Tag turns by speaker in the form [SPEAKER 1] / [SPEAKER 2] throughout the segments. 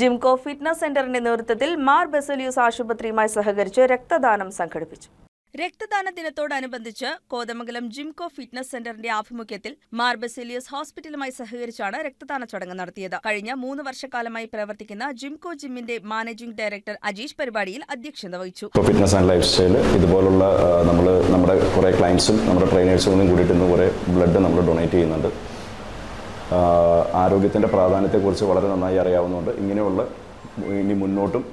[SPEAKER 1] ജിംകോ fitness സെന്ററിന്റെ നേതൃത്വത്തിൽ മാർ ബെസലിയൂസ് ആശുപത്രിയുമായി സഹകരിച്ച് രക്തദാനം സംഘടിപ്പിച്ചു. രക്തദാന ദിനത്തോടനുബന്ധിച്ച് കോതമംഗലം ജിംകോ ഫിറ്റ്നസ് സെന്ററിന്റെ ആഭിമുഖ്യത്തിൽ മാർ ബെസലിയസ് ഹോസ്പിറ്റലുമായി സഹകരിച്ചാണ് രക്തദാന ചടങ്ങ് നടത്തിയത്. കഴിഞ്ഞ മൂന്ന് വർഷക്കാലമായി പ്രവർത്തിക്കുന്ന ജിംകോ ജിമ്മിന്റെ മാനേജിംഗ് ഡയറക്ടർ അജീഷ് പരിപാടിയിൽ അധ്യക്ഷത വഹിച്ചു.
[SPEAKER 2] ഫിറ്റ്നസ് ആൻഡ് ലൈഫ് സ്റ്റൈൽ ഇതുപോലുള്ള നമ്മൾ നമ്മുടെ കുറെ ക്ലയൻസും നമ്മുടെ ട്രെയിനേഴ്സും കൂടിയിട്ട് ഇന്ന് കുറേ ബ്ലഡ് നമ്മൾ ഡൊണേറ്റ് ചെയ്യുന്നുണ്ട്. ആരോഗ്യത്തിന്റെ പ്രാധാന്യത്തെക്കുറിച്ച് വളരെ നന്നായി അറിയാവുന്നതുകൊണ്ട് ഇങ്ങനെയുള്ള ഇനി മുന്നോട്ടും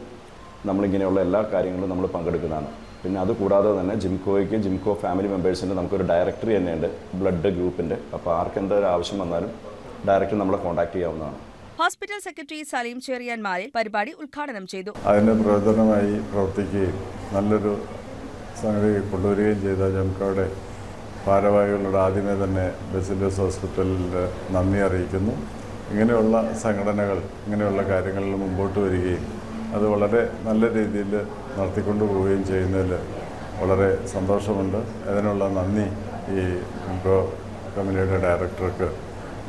[SPEAKER 2] നമ്മളിങ്ങനെയുള്ള എല്ലാ കാര്യങ്ങളും നമ്മൾ പങ്കെടുക്കുന്നതാണ്. പിന്നെ അത് കൂടാതെ തന്നെ ജിംകോയ്ക്ക് ജിംകോ ഫാമിലി മെമ്പേഴ്സിന്റെ നമുക്കൊരു ഡയറക്ടറി തന്നെയുണ്ട് ബ്ലഡ് ഗ്രൂപ്പിന്റെ അപ്പോൾ ആർക്ക് എന്തൊരു ആവശ്യം വന്നാലും ഡയറക്റ്റ് നമ്മളെ കോൺടാക്ട് ചെയ്യാവുന്നതാണ്.
[SPEAKER 1] ഹോസ്പിറ്റൽ സെക്രട്ടറി സലീം ചേറിയാൻമാരെ പരിപാടി ഉദ്ഘാടനം ചെയ്തു.
[SPEAKER 3] അതിന്റെ പ്രയോജനമായി പ്രവർത്തിക്കുകയും നല്ലൊരു സംഗതി കൊണ്ടുവരികയും ചെയ്ത ജംകയുടെ ഭാരവാഹികളോട് ആദ്യമേ തന്നെ ബെസിലസ് ഹോസ്പിറ്റലിൽ നന്ദി അറിയിക്കുന്നു. ഇങ്ങനെയുള്ള സംഘടനകൾ ഇങ്ങനെയുള്ള കാര്യങ്ങളിൽ മുമ്പോട്ട് വരികയും അത് വളരെ നല്ല രീതിയിൽ നടത്തിക്കൊണ്ടു പോവുകയും ചെയ്യുന്നതിൽ വളരെ സന്തോഷമുണ്ട്. അതിനുള്ള നന്ദി ഈ ജംകോ കമ്പനിയുടെ ഡയറക്ടർക്ക്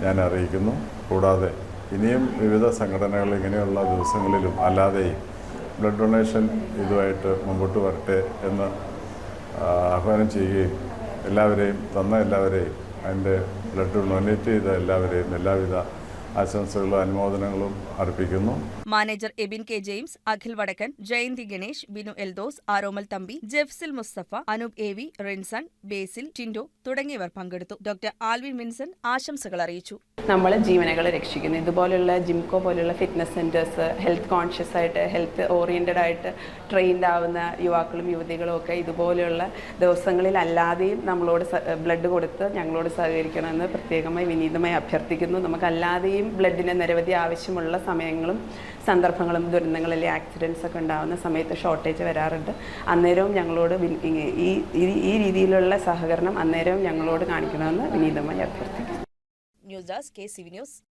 [SPEAKER 3] ഞാൻ അറിയിക്കുന്നു. കൂടാതെ ഇനിയും വിവിധ സംഘടനകൾ ഇങ്ങനെയുള്ള ദിവസങ്ങളിലും അല്ലാതെയും ബ്ലഡ് ഡൊണേഷൻ ഇതുമായിട്ട് മുമ്പോട്ട് വരട്ടെ എന്ന് ആഹ്വാനം ചെയ്യുകയും എല്ലാവരെയും തന്ന എല്ലാവരെയും അതിന്റെ ബ്ലഡ് ഡൊണേറ്റ് ചെയ്ത എല്ലാവരെയും എല്ലാവിധ ആശംസകളും അനുമോദനങ്ങളും അർപ്പിക്കുന്നു.
[SPEAKER 1] Manager Ebin K James Akhil Vadakkan Jayanthi Ganesh Binu Eldhose Aromal Thampi Jefsil Mustafa Anoop A V Rinson Basil Tindo തുടങ്ങിയവർ പങ്കെടുത്തു. ഡോക്ടർ ആൽവിൻ വിൻസൺ ആശംസകൾ അറിയിച്ചു.
[SPEAKER 4] നമ്മൾ ജീവനകളെ രക്ഷിക്കുന്നു. ഇതുപോലുള്ള ജിംകോ പോലുള്ള ഫിറ്റ്നസ് സെന്റേഴ്സ് ഹെൽത്ത് കോൺഷ്യസ് ആയിട്ട് ഹെൽത്ത് ഓറിയന്റഡ് ആയിട്ട് ട്രെയിൻഡ് ആവുന്ന യുവാക്കളും യുവതികളും ഒക്കെ ഇതുപോലെയുള്ള ദിവസങ്ങളിൽ അല്ലാതെയും നമ്മളോട് ബ്ലഡ് കൊടുത്ത് ഞങ്ങളോട് സഹകരിക്കണമെന്ന് പ്രത്യേകമായി വിനീതമായി അഭ്യർത്ഥിക്കുന്നു. നമുക്കല്ലാതെയും ബ്ലഡിന് നിരവധി ആവശ്യമുള്ള സമയങ്ങളും സന്ദർഭങ്ങളും ദുരന്തങ്ങളിൽ ആക്സിഡൻസ് ഒക്കെ ഉണ്ടാകുന്ന സമയത്ത് ഷോർട്ടേജ് വരാറുണ്ട്. അന്നേരവും ഞങ്ങളോട് ഈ- ഈ രീതിയിലുള്ള സഹകരണം അന്നേരവും ഞങ്ങളോട് കാണിക്കണമെന്ന് വിനീതമായി അഭ്യർത്ഥിക്കുന്നു.
[SPEAKER 1] News desk K C news.